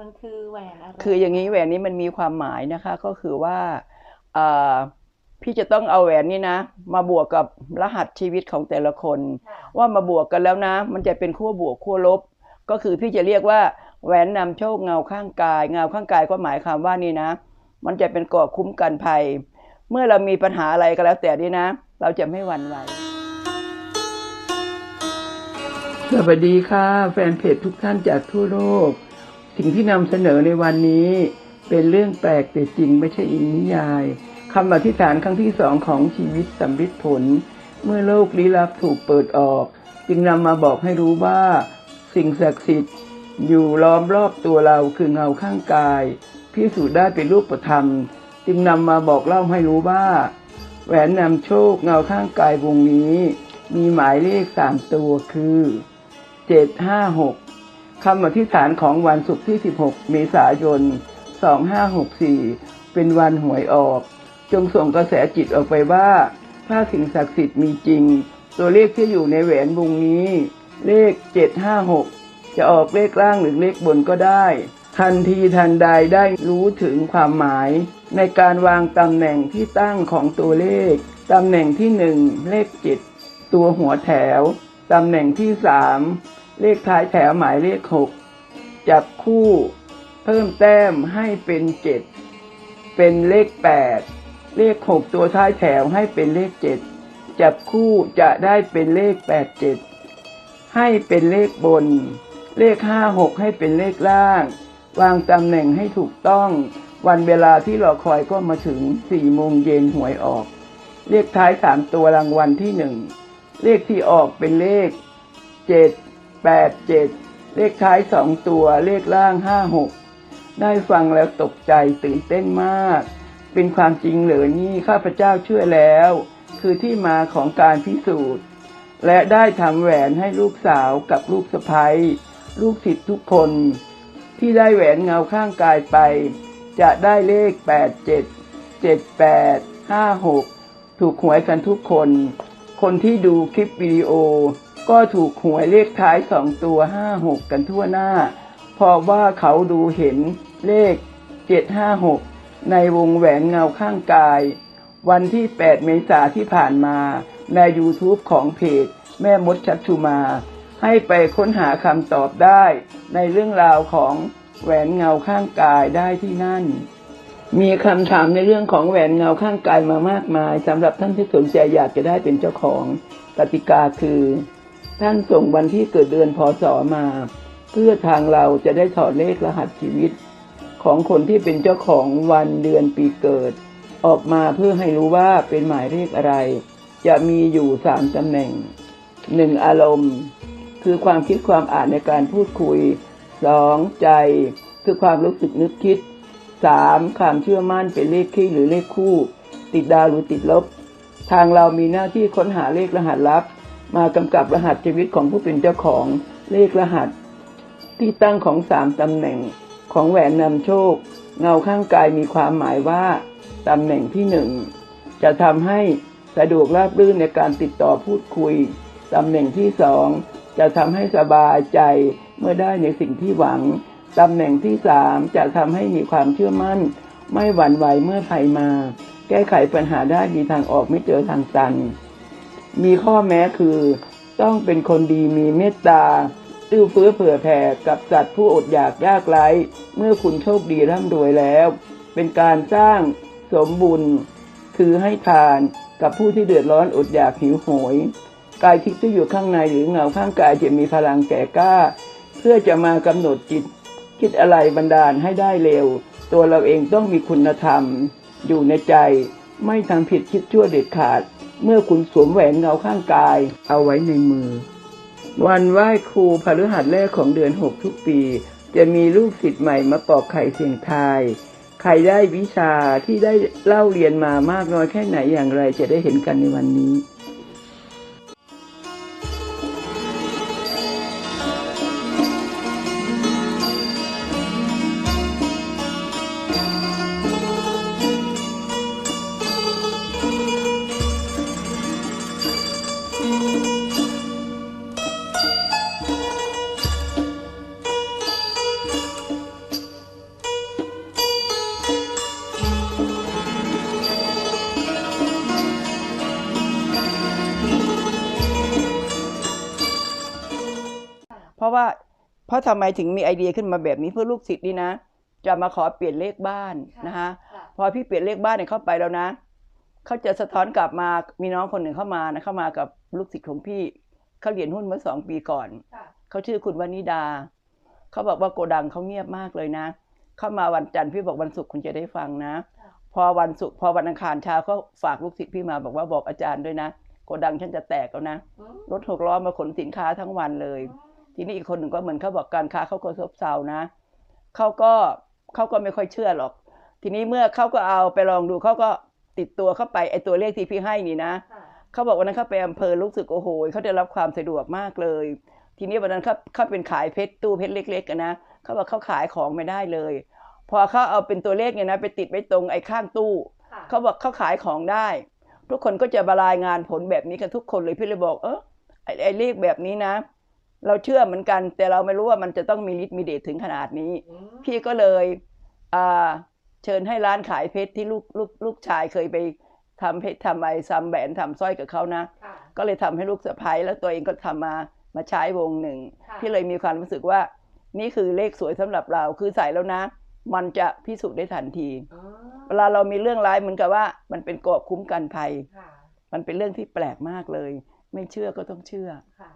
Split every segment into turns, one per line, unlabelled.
มันคือแหวนอะไร
คืออย่างนี้แหวนนี้มันมีความหมายนะคะ ก็คือว่าเอ่อพี่จะต้องเอาแหวนนี้นะ มาบวกกับรหัสชีวิตของแต่ละคน
ค่ะ
ว่ามาบวกกันแล้วนะ มันจะเป็นขั้วบวกขั้วลบ ก็คือพี่จะเรียกว่าแหวนนำโชคเงาข้างกาย เงาข้างกายก็หมายความว่านี่นะ มันจะเป็นเกราะคุ้มกันภัย เมื่อเรามีปัญหาอะไรก็แล้วแต่นี่นะ เราจะไม่หวั่นไหวสวัสดีค่ะ แฟนเพจทุกท่านจากทั่วโลก สิ่งที่นำเสนอในวันนี้ เป็นเรื่องแปลกแต่จริงไม่ใช่อิงนิยายคำอธิษฐานครั้งที่สองของชีวิตสำฤทธิ์ผล เมื่อโลกลี้ลับถูกเปิดออก จึงนำมาบอกให้รู้ว่า สิ่งศักดิ์สิทธิ์อยู่ล้อมรอบตัวเราคือเงาข้างกายพิสูจน์ได้เป็นรูปธรรม จึงนำมาบอกเล่าให้รู้ว่า แหวนนำโชคเงาข้างกายวงนี้ มีหมายเลขสามตัวคือเจ็ดห้าหก คำอธิษฐานของวันศุกร์ที่ 16 เมษายน 2564 เป็นวันหวยออก จงส่งกระแสจิตออกไปว่า ถ้าสิ่งศักดิ์สิทธิ์มีจริง ตัวเลขที่อยู่ในแหวนวงนี้ เลข 756 จะออกเลขล่างหรือเลขบนก็ได้ ทันทีทันใดได้รู้ถึงความหมาย ในการวางตำแหน่งที่ตั้งของตัวเลข ตำแหน่งที่หนึ่งเลขเจ็ดตัวหัวแถว ตำแหน่งที่สาม เลขท้ายแถวหมายเลขหกจับคู่เพิ่มแต้มให้เป็นเจ็ดเป็นเลขแปดเลขหกตัวท้ายแถวให้เป็นเลขเจ็ดจับคู่จะได้เป็นเลขแปดเจ็ดให้เป็นเลขบน เลขห้าหกให้เป็นเลขล่าง วางตำแหน่งให้ถูกต้อง วันเวลาที่รอคอยก็มาถึงสี่โมงเย็นหวยออก เลขท้ายสามตัวรางวัลที่หนึ่งเลขที่ออกเป็นเลขเจ็ด แปดเจ็ดเลขท้ายสองตัวเลขล่างห้าหกได้ฟังแล้วตกใจตื่นเต้นมาก เป็นความจริงเหรือนี่ข้าพเจ้าเชื่อแล้ว คือที่มาของการพิสูจน์ และได้ทำแหวนให้ลูกสาวกับลูกสะใภ้ลูกศิษย์ทุกคน ที่ได้แหวนเงาข้างกายไป จะได้เลข 8 7 7 8 5 6 ถูกหวยกันทุกคน คนที่ดูคลิปวิดีโอ ก็ถูกหวยเลขท้ายสองตัว5 6กันทั่วหน้า เพราะว่าเขาดูเห็นเลข756ในวงแหวนเงาข้างกาย วันที่ 8 เมษาที่ผ่านมาใน YouTube ของเพจ แม่มดชัชชุมา ให้ไปค้นหาคำตอบได้ ในเรื่องราวของแหวนเงาข้างกายได้ที่นั่น มีคำถามในเรื่องของแหวนเงาข้างกายมามากมายสำหรับท่านที่สนใจอยากจะได้เป็นเจ้าของกติกาคือ ท่านส่งวันที่เกิดเดือนพศมา เพื่อทางเราจะได้ถอดเลขรหัสชีวิต ของคนที่เป็นเจ้าของวันเดือนปีเกิด ออกมาเพื่อให้รู้ว่าเป็นหมายเลขอะไร จะมีอยู่สามตำแหน่งหนึ่งอารมณ์ คือความคิดความอ่านในการพูดคุยสองใจ คือความรู้สึกนึกคิดสามความเชื่อมั่นเป็นเลขคี่หรือเลขคู่ ติดดาวหรือติดลบ ทางเรามีหน้าที่ค้นหาเลขรหัสลับ มากำกับรหัสชีวิตของผู้เป็นเจ้าของเลขรหัส ที่ตั้งของสามตำแหน่งของแหวนนำโชค เงาข้างกายมีความหมายว่าตำแหน่งที่หนึ่งจะทำให้สะดวกราบรื่นในการติดต่อพูดคุยตำแหน่งที่สองจะทำให้สบายใจเมื่อได้ในสิ่งที่หวังตำแหน่งที่สามจะทำให้มีความเชื่อมั่น ไม่หวั่นไหวเมื่อภัยมา แก้ไขปัญหาได้มีทางออกไม่เจอทางตัน มีข้อแม้คือ ต้องเป็นคนดีมีเมตตาตื้อเฟื้อเผื่อแผ่กับสัตว์ผู้อดอยากยากไร้ เมื่อคุณโชคดีร่ำรวยแล้ว เป็นการสร้างสมบุญ คือให้ทานกับผู้ที่เดือดร้อนอดอยากหิวโหย กายทิพย์ที่อยู่ข้างในหรือเงาข้างกายจะมีพลังแก่กล้า เพื่อจะมากำหนดจิต คิดอะไรบันดาลให้ได้เร็ว ตัวเราเองต้องมีคุณธรรม อยู่ในใจ ไม่ทำผิดคิดชั่วเด็ดขาด เมื่อคุณสวมแหวนเงาข้างกาย เอาไว้ในมือ วันไหว้ครูพฤหัสแรกของเดือนหกทุกปี จะมีลูกศิษย์ใหม่มาปอกไข่เสียงทาย ใครได้วิชาที่ได้เล่าเรียนมามากน้อยแค่ไหนอย่างไรจะได้เห็นกันในวันนี้ เพราะว่าเพราะทำไมถึงมีไอเดียขึ้นมาแบบนี้เพื่อลูกศิษย์นี่นะ จะมาขอเปลี่ยนเลขบ้านนะ
คะ
พอพี่เปลี่ยนเลขบ้านเนี่ยเข้าไปแล้วนะ เขาจะสะท้อนกลับมามีน้องคนหนึ่งเข้ามานะเข้ามากับลูกศิษย์ของพี่เขาเหรียญหุ้นเมื่อสองปีก่อน
ค่ะ
เขาชื่อคุณวนิดาเขาบอกว่าโกดังเขาเงียบมากเลยนะ เข้ามาวันจันทร์พี่บอกวันศุกร์คุณจะได้ฟังนะ
ค่ะ
พอวันศุกร์พอวันอังคารเช้าเขาฝากลูกศิษย์พี่มาบอกว่าบอกอาจารย์ด้วยนะโกดังฉันจะแตกแล้วนะ
อืม
รถหกล้อมาขนสินค้าทั้งวันเลย ทีนี้อีกคนหนึ่งก็เหมือนเขาบอกการค้าเขาก็ซบเซานะเขาก็เขาก็ไม่ค่อยเชื่อหรอก ทีนี้เมื่อเขาก็เอาไปลองดูเขาก็ ติดตัวเข้าไปไอ้ตัวเลขที่พี่ให้นี่นะ
ค่ะ
เขาบอกวันนั้นเขาไปอำเภอรู้สึกโอ้โหเขาได้รับความสะดวกมากเลย ทีนี้วันนั้นเขาเขาเป็นขายเพชรตู้เพชรเล็กๆกันนะเขาบอกเขาขายของไม่ได้เลย พอเขาเอาเป็นตัวเลขเนี่ยนะ ไปติดไว้ตรงไอ้ข้างตู้
ค่ะ
เขาบอกเขาขายของได้ ทุกคนก็จะมารายงานผลแบบนี้กันทุกคนเลยพี่เลยบอกเออไอ้ไอ้เลขแบบนี้นะ เราเชื่อเหมือนกัน แต่เราไม่รู้ว่ามันจะต้องมีฤทธิ์มีเดชถึงขนาดนี้
อืม
พี่ก็เลยอ่า เชิญให้ร้านขายเพชรที่ลูกลูกลูกชายเคยไปทำเพชรทำอะไรซ้ำแบนทำสร้อยกับเขานะ
ค่ะ
ก็เลยทำให้ลูกสะพ้ายแล้วตัวเองก็ทำมามาใช้วงหนึ่ง
ค่ะ
พี่เลยมีความรู้สึกว่า นี่คือเลขสวยสำหรับเราคือใส่แล้วนะ มันจะพิสูจน์ได้ทันที
อ๋อ
เวลาเรามีเรื่องร้ายเหมือนกับว่า มันเป็นกรอบคุ้มกันภัย
ค่ะ
มันเป็นเรื่องที่แปลกมากเลย ไม่เชื่อก็ต้องเชื่อ
ค่ะ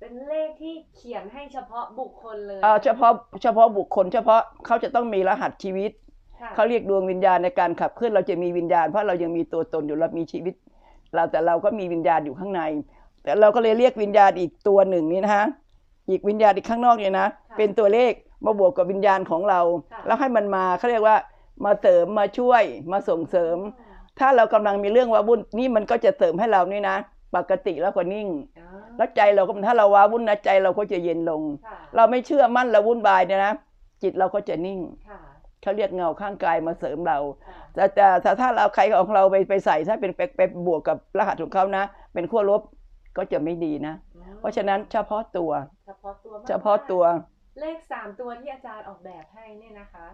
เป็นเลขที่เขียนให้เฉพาะบุคคลเลย
เอ่อเฉพาะเฉพาะบุคคล เฉพาะเขาจะต้องมีรหัสชีวิต
ค่ะ
เขาเรียกดวงวิญญาณในการขับเคลื่อนเราจะมีวิญญาณเพราะเรายังมีตัวตนอยู่เรามีชีวิต เราแต่เราก็มีวิญญาณอยู่ข้างใน แต่เราก็เลยเรียกวิญญาณอีกตัวหนึ่งนี้นะฮะอีกวิญญาณอีกข้างนอกเนี่ยนะ
ค่ะ
เป็นตัวเลขมาบวกกับวิญญาณของเรา
ค่ะ
แล้วให้มันมาเขาเรียกว่ามาเสริมมาช่วยมาส่งเสริม ถ้าเรากำลังมีเรื่องว้าวุ่นนี่มันก็จะเสริมให้เรานี่นะ ปกติแล้วก็นิ่ง
อ๋อ
แล้วใจเราก็ถ้าเราว้าวุ่นนะใจเราก็จะเย็นลง
ค่ะ
เราไม่เชื่อมั่นเราวุ่นวายเนี่ยนะจิตเราก็จะนิ่ง
ค่ะ
เขาเรียกเงาข้างกายมาเสริมเรา
ค่ะ
แต่แต่แต่ถ้าเราใครของเราไปไปใส่ถ้าเป็นไปไปบวกกับรหัสของเขานะ เป็นขั้วลบก็จะไม่ดีนะ
อืม
เพราะฉะนั้นเฉพาะตัว
เฉพาะตัวมก
เฉพาะตัว
เลขสามตัวที่อาจารย์ออกแบบให้เนี่ยนะคะ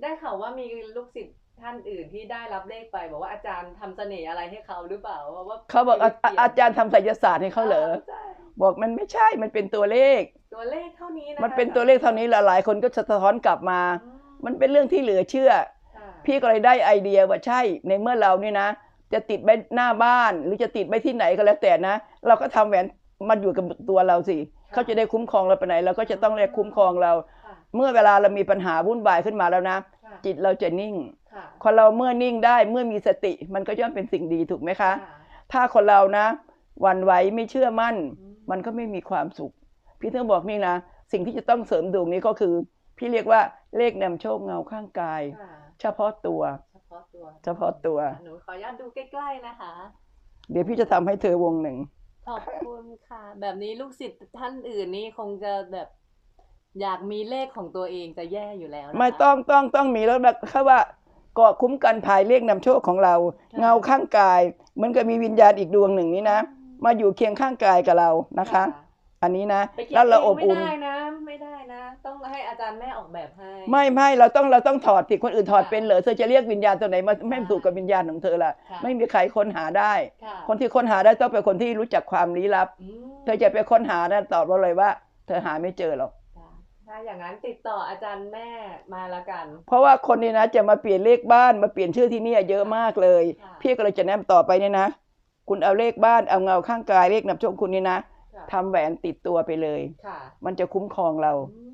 ได้ข่าวว่ามีลูกศิษย์ท่านอื่นที่ได้รับเลขไป บอกว่าอาจารย์ทำเสน่ห์อะไรให้เขาหรือเปล่าเพราะว่า
เขาบอกอา
ปลี่ยน
อาจารย์ทำไสยศาสตร์ให้เขาเหรอ
ใช่
บอกมันไม่ใช่มันเป็นตัวเลข
ตัวเลขเท่านี้นะคะ
มันเป็นตัวเลขเท่านี้หลายๆคนก็สะท้อนกลับมา
อื ม
มันเป็นเรื่องที่เหลือเชื่อ
ค่ะ
พี่ก็เลยได้ไอเดียว่าใช่ในเมื่อเราเนี่ยนะ จะติดไว้หน้าบ้านหรือจะติดไว้ที่ไหนก็แล้วแต่นะ เราก็ทำแหวนมันอยู่กับตัวเราสิเขาจะได้คุ้มครองเราไปไหนเราก็จะต้องเรียกคุ้มครองเรา
ค่ะ
เมื่อเวลาเรามีปัญหาวุ่นวายขึ้นมาแล้วนะ
ค่ะ
จิตเราจะนิ่ง
ค่ะ
คนเราเมื่อนิ่งได้เมื่อมีสติมันก็ย่อมเป็นสิ่งดีถูกไหมคะ
ค่ะ
ถ้าคนเรานะหวันไหวไม่เชื่อมั่น
อืม
มันก็ไม่มีความสุข พี่ถึงบอกนี่นะ สิ่งที่จะต้องเสริมดวงนี้ก็คือ พี่เรียกว่าเลขนำโชคเงาข้างกาย
ค่ะ
เฉพาะตัว
เฉพาะตัว
เฉพาะตัว
หนูขออนุญาตดูใกล้ๆนะคะ
เดี๋ยวพี่จะทำให้เธอวงหนึ่ง
ขอบคุณค่ะ แบบนี้ลูกศิษย์ท่านอื่นนี่คงจะแบบอยากมีเลขของตัวเองจะแย่อยู่แล้วนะคะ
ไม่ต้องต้องต้องมีแล้วแบบเขาว่าเกาะคุ้มกันภายเลขนำโชคของเรา
ค่ะ
เงาข้างกายเหมือนกับมีวิญญาณอีกดวงหนึ่งนี้นะ มาอยู่เคียงข้างกายกับเรานะคะ อันนี้นะ
ไปคิด
แล้วเรา
เง
อบอุ่น
ไม่ได้นะไม่ได้นะ ต้องให้อาจารย์แม่ออกแบบให้
ไม่ไม่เราต้องเราต้องถอดสิคนอื่นถอด
ค่ะ
เป็นเหรอเธอจะเรียกวิญญาณตัวไหนมาไม่
ค่ะ
ถูกกับวิญญาณของเธอล่ะ
ค่ะ
ไม่มีใครค้นหาได้
ค่ะ
คนที่ค้นหาได้ต้องเป็นคนที่รู้จักความลี้ลับ
อืม
เธอจะไปค้นหานะตอบเราเลยว่า เธอหาไม่เจอหรอก
ค่ะถ้าอย่างนั้นติดต่ออาจารย์แม่มาละกัน
เพราะว่าคนนี้นะจะมาเปลี่ยนเลขบ้านมาเปลี่ยนชื่อที่เนี่ยเยอะมากเลย
ค่ะ
พี่ก็เลยจะแนะนำต่อไปเนี่ยนะ คุณเอาเลขบ้านเอาเงาข้างกายเลขนำโชคคุณนี่นะ
ค่ะ
ทำแหวนติดตัวไปเลย
ค่ะ
มันจะคุ้มครองเรา
อืม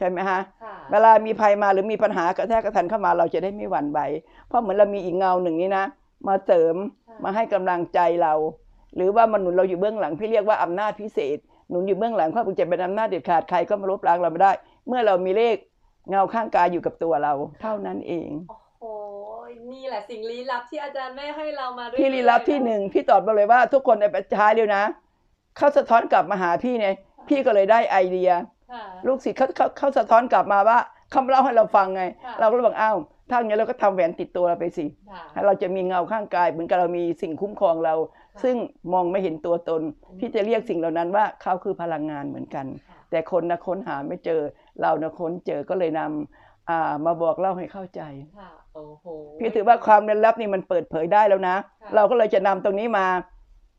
ใช่ไหมฮะ
ค่ะ
เวลามีภัยมาหรือมีปัญหากระแทกกระทันเข้ามาเราจะได้ไม่หวั่นไหวเพราะเหมือนเรามีอีกเงาหนึ่งนี้นะ มาเสริม
ค่ะ
มาให้กำลังใจเรา หรือว่ามันหนุนเราอยู่เบื้องหลังพี่เรียกว่าอำนาจพิเศษ หนุนอยู่เบื้องหลังเพราะมันจะเป็นอำนาจเด็ดขาดใครก็มาลบล้างเราไม่ได้ เมื่อเรามีเลขเงาข้างกายอยู่กับตัวเรา เท่านั้นเอง
โอ้โหนี่แหละสิ่งลี้ลับที่อาจารย์แม่ให้เรามาเรื่อยๆ
พี่ลี้ลับที่หนึ่งพี่ตอบมาเลยว่า ทุกคนในประชาเดียวนะเขาสะท้อนกลับมาหาพี่เนี่ยพี่ก็เลยได้ไอเดีย
ค่ะ
ลูกศิษย์เขาเขาเขาสะท้อนกลับมาว่าเขาเล่าให้เราฟังไง
ค่ะ
เราก็เลยบอกอ้าวถ้าอย่างนี้เราก็ทำแหวนติดตัวเราไปสิ
ค่ะ
ให้เราจะมีเงาข้างกายเหมือนกับเรามีสิ่งคุ้มครองเราะซึ่งมองไม่เห็นตัวตน
อืม
พี่จะเรียกสิ่งเหล่านั้นว่าเขาคือพลังงานเหมือนกัน
ค่ะ
แต่คนนะค้นหาไม่เจอเรานะค้นเจอก็เลยนำอ่ามาบอกเล่าให้เข้าใจ
ค่ะโอ้โห
พี่ถือว่าความลึกลับนี่มันเปิดเผยได้แล้วนะ
ค่ะ
เราก็เลยจะนำตรงนี้มา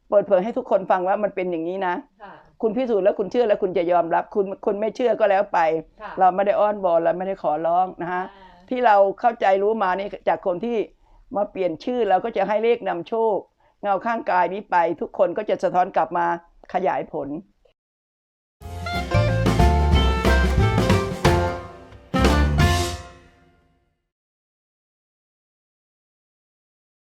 เปิดเผยให้ทุกคนฟังว่ามันเป็นอย่างนี้นะ
ค่ะ
คุณพิสูจน์แล้วคุณเชื่อแล้วคุณจะยอมรับ คุณคุณไม่เชื่อก็แล้วไป
ค่ะ
เราไม่ได้อ้อนวอนเราไม่ได้ขอร้องนะฮะ
อ่า
ที่เราเข้าใจรู้มานี่จากคนที่มาเปลี่ยนชื่อเราก็จะให้เลขนำโชค เงาข้างกายนี้ไป ทุกคนก็จะสะท้อนกลับมาขยายผล